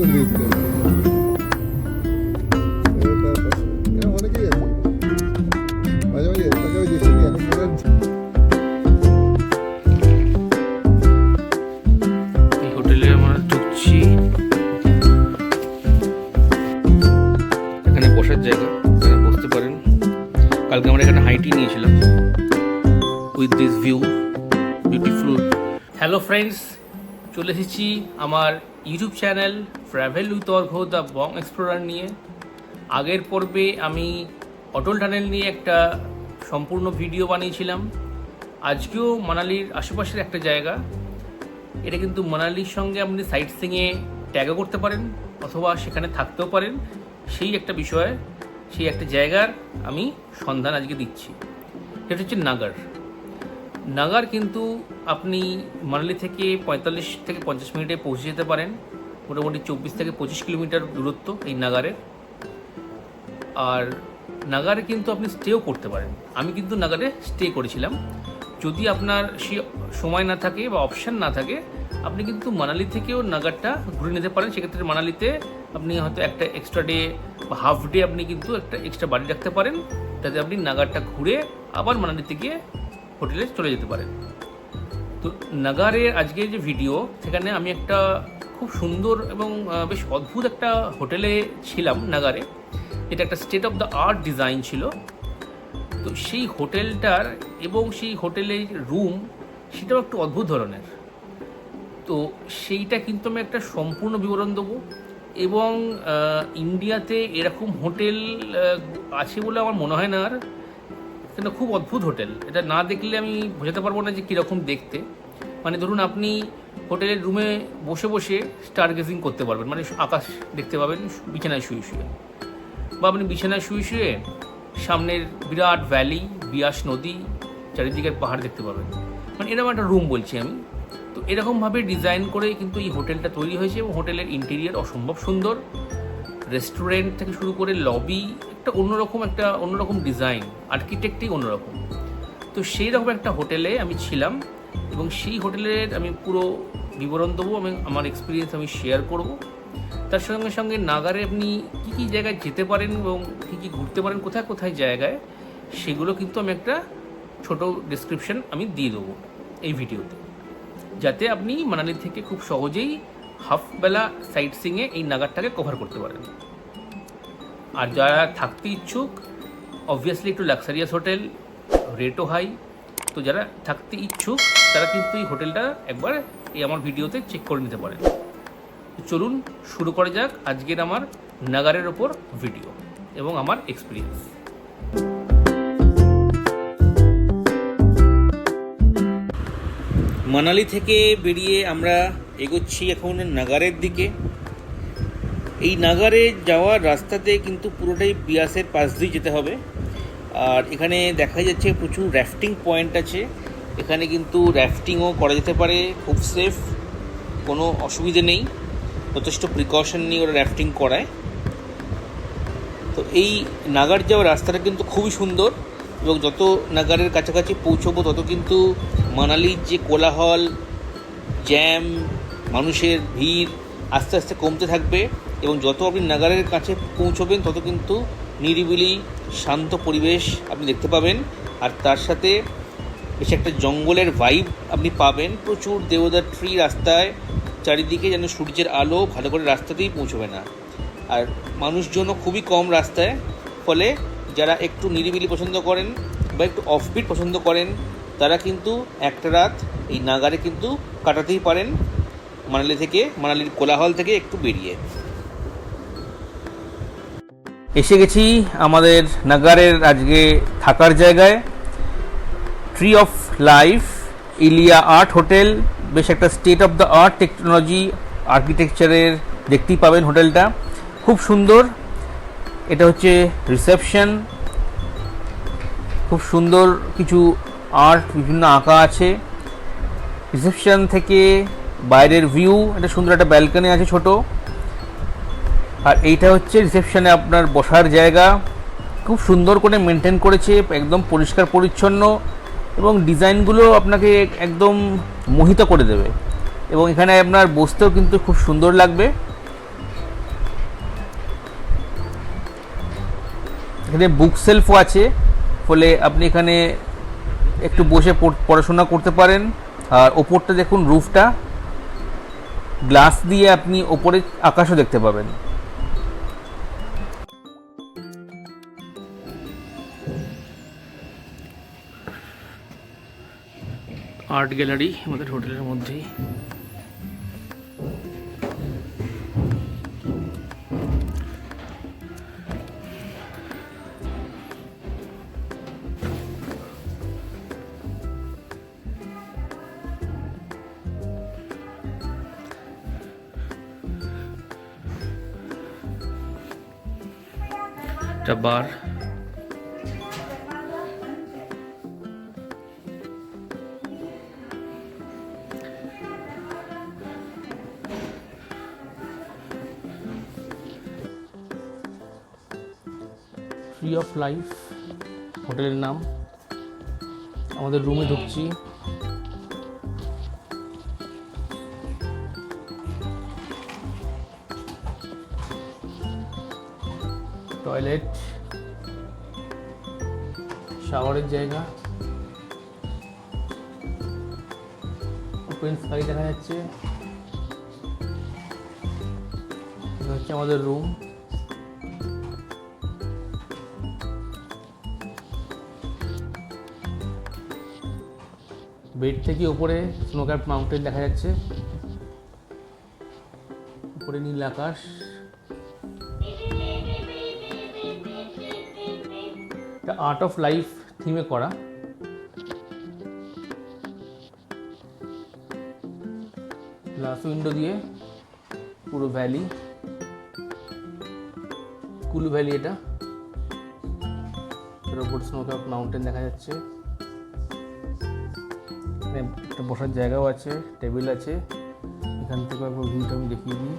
করে বসার জায়গা বসতে পারেন। কালকে আমরা এখানে হাইটি নিয়েছিলাম। With this view beautiful hello friends চলে এসেছি আমার YouTube channel travel with Argha the bong explorer নিয়ে। আগের পর্বে আমি অটল টানেল নিয়ে একটা সম্পূর্ণ ভিডিও বানিয়েছিলাম। আজকেও মানালির আশেপাশের একটা জায়গা। এটা কিন্তু মানালির সঙ্গে আপনি সাইট সিংয়ে ট্যাগও করতে পারেন, অথবা সেখানে থাকতেও পারেন। সেই একটা বিষয়, সেই একটা জায়গার আমি সন্ধান আজকে দিচ্ছি। এটা হচ্ছে নাগার। নাগার কিন্তু আপনি মানালি থেকে পঁয়তাল্লিশ থেকে পঞ্চাশ মিনিটে পৌঁছে যেতে পারেন। মোটামুটি চব্বিশ থেকে পঁচিশ কিলোমিটার দূরত্ব এই নাগারে। আর নাগারে কিন্তু আপনি স্টেও করতে পারেন। আমি কিন্তু নাগারে স্টে করেছিলাম। যদি আপনার সে সময় না থাকে বা অপশান না থাকে, আপনি কিন্তু মানালি থেকেও নাগারটা ঘুরে নিতে পারেন। সেক্ষেত্রে মানালিতে আপনি হয়তো একটা এক্সট্রা ডে বা হাফ ডে আপনি কিন্তু একটা এক্সট্রা বাড়ি রাখতে পারেন। যাতে আপনি নাগারটা ঘুরে আবার মানালিতে গিয়ে হোটেলে চলে যেতে পারেন। তো নাগারের আজকে যে ভিডিও সেখানে আমি একটা খুব সুন্দর এবং বেশ অদ্ভুত একটা হোটেলে ছিলাম নাগারে। এটা একটা state of the art design ছিল। তো সেই হোটেলটার এবং সেই হোটেলের রুম সেটাও একটু অদ্ভুত ধরনের। তো সেইটা কিন্তু আমি একটা সম্পূর্ণ বিবরণ দেবো এবং ইন্ডিয়াতে এরকম হোটেল আছে বলে আমার মনে হয় না আর। এটা খুব অদ্ভুত হোটেল। এটা না দেখলে আমি বোঝাতে পারব না যে কীরকম দেখতে। মানে ধরুন আপনি হোটেলের রুমে বসে বসে স্টার গেজিং করতে পারবেন মানে আকাশ দেখতে পাবেন, বিছানায় শুয়ে শুয়ে। বা আপনি বিছানায় শুয়ে শুয়ে সামনের বিরাট ভ্যালি বিয়াস নদী, চারিদিকের পাহাড় দেখতে পাবেন। মানে এরকম একটা রুম বলছি আমি। তো এরকমভাবে ডিজাইন করে কিন্তু এই হোটেলটা তৈরি হয়েছে এবং হোটেলের ইন্টেরিয়ার অসম্ভব সুন্দর। রেস্টুরেন্ট থেকে শুরু করে লবি একটা অন্যরকম একটা, অন্যরকম ডিজাইন আর্কিটেক্টই অন্যরকম। তো সেই রকম একটা হোটেলে আমি ছিলাম এবং সেই হোটেলের আমি পুরো বিবরণ দেবো, আমি, আমার এক্সপিরিয়েন্স আমি শেয়ার করব। তার সঙ্গে সঙ্গে নাগারে আপনি কী কী জায়গায় যেতে পারেন এবং কী কী ঘুরতে পারেন, কোথায় কোথায় জায়গায়, সেগুলো কিন্তু আমি একটা ছোট ডিসক্রিপশন আমি দিয়ে দেবো এই ভিডিওতে। যাতে আপনি মানালি থেকে খুব সহজেই হাফ বেলা সাইট সিংয়ে এই নাগারটাকে কভার করতে পারেন। আর যারা থাকতে ইচ্ছুক অবভিয়াসলি একটু লাক্সারিয়াস হোটেল রেটও হাই তো যারা থাকতে ইচ্ছুক, তারা কিন্তু এই হোটেলটা একবার এই আমার ভিডিওতে চেক করে নিতে পারেন। চলুন শুরু করা যাক আজকের আমার নাগারের ওপর ভিডিও এবং আমার এক্সপিরিয়েন্স মানালি থেকে বেরিয়ে আমরা এগোচ্ছি এখন নাগারের দিকে। এই নাগারে যাওয়ার রাস্তাতে কিন্তু পুরোটাই বিয়াসের পাশ দিয়ে যেতে হবে। আর এখানে দেখা যাচ্ছে প্রচুর র্যাফটিং পয়েন্ট আছে। এখানে কিন্তু র্যাফটিংও করা যেতে পারে, খুব সেফ কোনো অসুবিধে নেই। যথেষ্ট প্রিকশন নিয়ে ওরা র্যাফটিং করায়। তো এই নাগার যাওয়ার রাস্তাটা কিন্তু খুবই সুন্দর এবং যত নাগারের কাছাকাছি পৌঁছবো, তত কিন্তু মানালির যে কোলাহল জ্যাম মানুষের ভিড় আস্তে আস্তে কমতে থাকবে এবং যত আপনি নাগারের কাছে পৌঁছবেন, তত কিন্তু নিরিবিলি শান্ত পরিবেশ আপনি দেখতে পাবেন, আর তার সাথে বেশ একটা জঙ্গলের ভাইব আপনি পাবেন। প্রচুর দেবদার ট্রি রাস্তায়, চারিদিকে যেন সূর্যের আলো ভালো করে রাস্তাতেই পৌঁছবে না। আর মানুষজনও খুবই কম রাস্তায়, ফলে যারা একটু নিরিবিলি পছন্দ করেন বা একটু অফবিট পছন্দ করেন, তারা কিন্তু একটা রাত এই নাগারে কিন্তু কাটাতেই পারেন। মানালি থেকে, মানালির কোলাহল থেকে একটু বেরিয়ে। এসে গেছি আমাদের নাগারের আজকে থাকার জায়গায়। ট্রি অফ লাইফ ইলিয়া আর্ট হোটেল, বেশ একটা state of the art technology আর্কিটেকচারের দেখতেই পাবেন হোটেলটা। খুব সুন্দর। এটা হচ্ছে রিসেপশন খুব সুন্দর কিছু আর্ট বিভিন্ন আঁকা আছে। রিসেপশন থেকে বাইরের ভিউ এটা সুন্দর একটা ব্যালকনি আছে ছোট। আর এইটা হচ্ছে রিসেপশানে আপনার বসার জায়গা। খুব সুন্দর করে মেনটেন করেছে, একদম পরিষ্কার পরিচ্ছন্ন এবং ডিজাইনগুলো আপনাকে একদম মোহিত করে দেবে। এবং এখানে আপনার বসতেও কিন্তু খুব সুন্দর লাগবে। এখানে বুক সেলফও আছে, ফলে আপনি এখানে একটু বসে পড়াশোনা করতে পারেন। আর ওপরটা দেখুন রুফটা গ্লাস দিয়ে আপনি ওপরে আকাশও দেখতে পাবেন। আর্ট গ্যালারি আমাদের হোটেলের মধ্যেই। একটা বার ট্রি অফ লাইফ হোটেলের নাম। আমাদের রুমে ঢুকছি। টয়লেট শাওয়ারের জায়গা। ওপেন স্কাই দেখা যাচ্ছে। হচ্ছে আমাদের রুম বেড থেকে উপরে স্নোক্যাপ মাউন্টেন দেখা যাচ্ছে। উপরে নীল আকাশ। আর্ট অফ লাইফ থিমে করা। গ্লাস উইন্ডো দিয়ে পুরো ভ্যালি কুলু ভ্যালি এটা। এর ওপর স্নোক্যাপ মাউন্টেন দেখা যাচ্ছে। এখানে একটা বসার জায়গাও আছে টেবিল আছে। এখান থেকে একবার ভিউটা আমি দেখিয়ে দিই।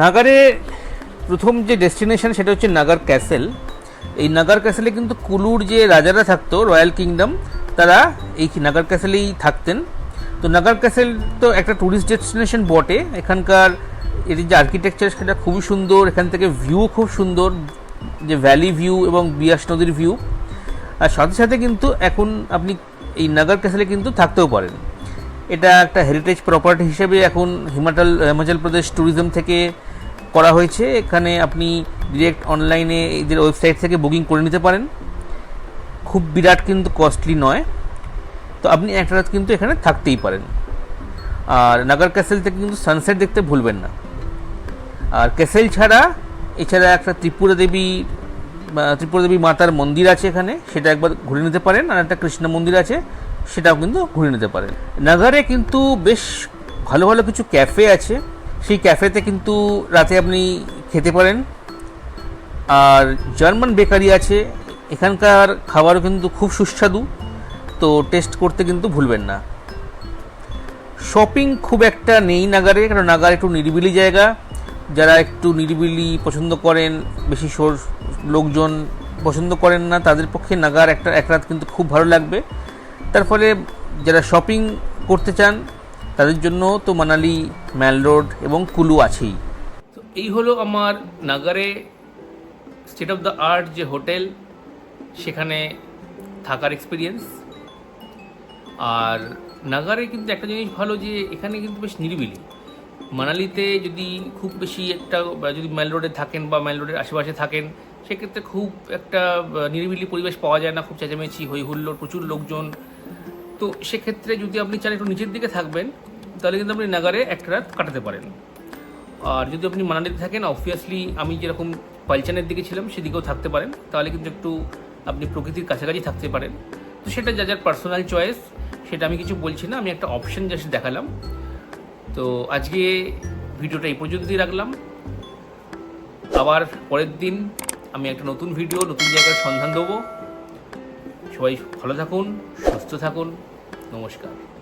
নাগারে প্রথম যে ডেস্টিনেশন সেটা হচ্ছে নাগার ক্যাসেল। এই নাগার ক্যাসেলে কিন্তু কুলুর যে রাজারা থাকতো, রয়্যাল কিংডম, তারা এই নাগার ক্যাসেলেই থাকতেন। তো নাগার ক্যাসেল তো একটা ট্যুরিস্ট ডেস্টিনেশন বটে। এখানকার এর যে আর্কিটেকচার সেটা খুবই সুন্দর, এখান থেকে ভিউ খুব সুন্দর, যে ভ্যালি ভিউ এবং বিয়াস নদীর ভিউ। আর সাথে সাথে কিন্তু এখন আপনি এই নাগার ক্যাসেলে কিন্তু থাকতেও পারেন। এটা একটা হেরিটেজ প্রপার্টি হিসেবে এখন হিমাচল হিমাচল প্রদেশ ট্যুরিজম থেকে করা হয়েছে। এখানে আপনি ডিরেক্ট অনলাইনে এদের ওয়েবসাইট থেকে বুকিং করে নিতে পারেন। খুব বিরাট কিন্তু কস্টলি নয়। তো আপনি একটা রাত কিন্তু এখানে থাকতেই পারেন। আর নাগার ক্যাসেল থেকে কিন্তু সানসেট দেখতে ভুলবেন না। আর ক্যাসেল ছাড়া, এছাড়া একটা ত্রিপুরা দেবী ত্রিপুরা দেবী মাতার মন্দির আছে এখানে। সেটা একবার ঘুরে নিতে পারেন। আর একটা কৃষ্ণ মন্দির আছে, সেটাও কিন্তু ঘুরে নিতে পারেন। নাগারে কিন্তু বেশ ভালো ভালো কিছু ক্যাফে আছে। সেই ক্যাফেতে কিন্তু রাতে আপনি খেতে পারেন। আর জার্মান বেকারি আছে, এখানকার খাবারও কিন্তু খুব সুস্বাদু, তো টেস্ট করতে কিন্তু ভুলবেন না। শপিং খুব একটা নেই নাগারে, কারণ নাগার একটু নিরিবিলি জায়গা। যারা একটু নিরিবিলি পছন্দ করেন, বেশি সোর, লোকজন পছন্দ করেন না, তাদের পক্ষে নাগার একটা, এক রাত কিন্তু খুব ভালো লাগবে। তার ফলে যারা শপিং করতে চান তাদের জন্য তো মানালি ম্যাল রোড এবং কুলু আছেই। তো এই হলো আমার নাগারে স্টেট অফ দ্য আর্ট যে হোটেল, সেখানে থাকার এক্সপিরিয়েন্স আর নাগারে কিন্তু একটা জিনিস ভালো যে এখানে কিন্তু বেশ নিরিবিলি। মানালিতে যদি খুব বেশি একটা যদি মেল রোডে থাকেন বা মেল রোডের আশেপাশে থাকেন, সেক্ষেত্রে খুব একটা নিরিবিলি পরিবেশ পাওয়া যায় না, খুব চেঁচামেচি হই প্রচুর লোকজন। তো সেক্ষেত্রে যদি আপনি চান একটু নিচের দিকে থাকবেন তাহলে কিন্তু আপনি নাগারে একটা রাত কাটাতে পারেন। আর যদি আপনি মানালিতে থাকেন অবভিয়াসলি আমি যেরকম পালচানের দিকে ছিলাম সেদিকেও থাকতে পারেন। তাহলে কিন্তু একটু আপনি প্রকৃতির কাছাকাছি থাকতে পারেন। তো সেটা যা যার পার্সোনাল চয়েস সেটা আমি কিছু বলছি না, আমি একটা অপশন জাস্ট দেখালাম। তো আজকে ভিডিওটা এই পর্যন্তই রাখলাম। আবার পরের দিন আমি একটা নতুন ভিডিও নতুন জায়গার সন্ধান দেবো। সবাই ভালো থাকুন, সুস্থ থাকুন। নমস্কার।